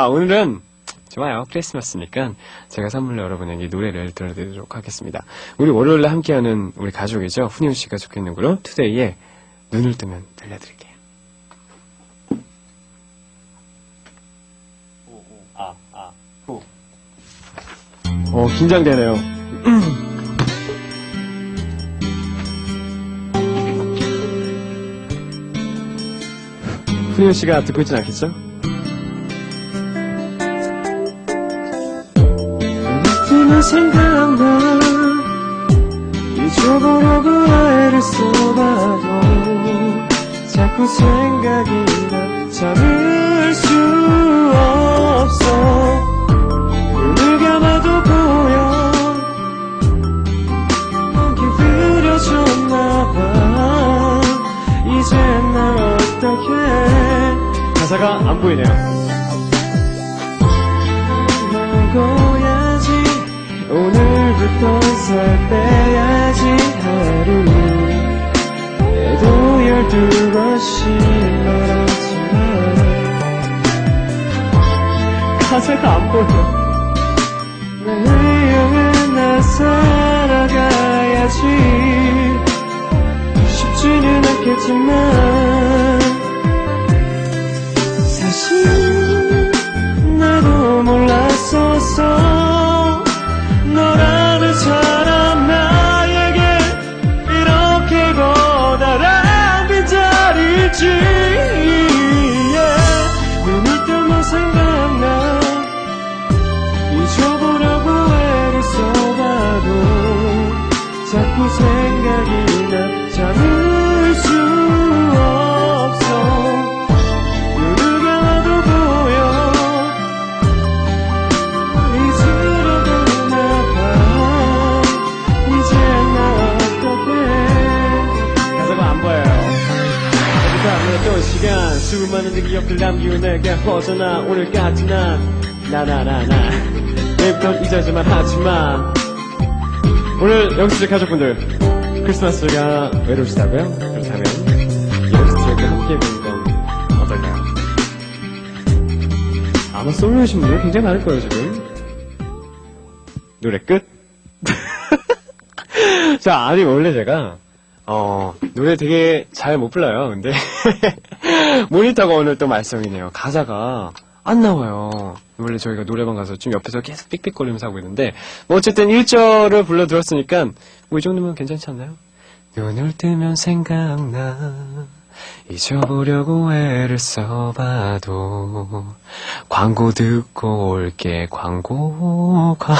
아, 오늘은 좋아요. 크리스마스니까 제가 선물로 여러분에게 노래를 들려드리도록 하겠습니다. 우리 월요일에 함께하는 우리 가족이죠. 훈이우 씨가 속해 있는 그룹 투데이의 눈을 뜨면 들려드릴게요. 아, 아, 호. 어, 긴장되네요. 훈이우 씨가 듣고 있진 않겠죠? 뜨면 생각나 잊어보려고 애를 써봐도 자꾸 생각이 나 참을 수 없어. 눈을 감아도 보여. 기울여졌나봐. 이제 날 어떻게 가사가 안 보이네요 살 빼야지 하루 에도 열두 번씩 말하지만 가사가 안 보여. 나를 향해 나 살아가야지. 쉽지는 않겠지만 you. 시간 수많은 기억들 남기고 내게 벗어나 오늘까지 난 나나나나 내일부터 잊어야지만 하지만 오늘 영수들 가족분들 크리스마스가 외로우시다고요? 그렇다면 영수들과 함께 보는 건 어떨까요? 아마 솔로이신 분들 굉장히 많을 거예요, 지금. 노래 끝. 자, 아니, 원래 제가, 어, 노래 되게 잘 못 불러요, 근데. 모니터가 오늘 또 말썽이네요. 가사가 안 나와요. 원래 저희가 노래방 가서 좀 옆에서 계속 삑삑거리면서 하고 있는데, 뭐 어쨌든 1절을 불러들었으니까, 뭐 이 정도면 괜찮지 않나요? 눈을 뜨면 생각나. 잊어보려고 애를 써봐도 광고 듣고 올게 광고 광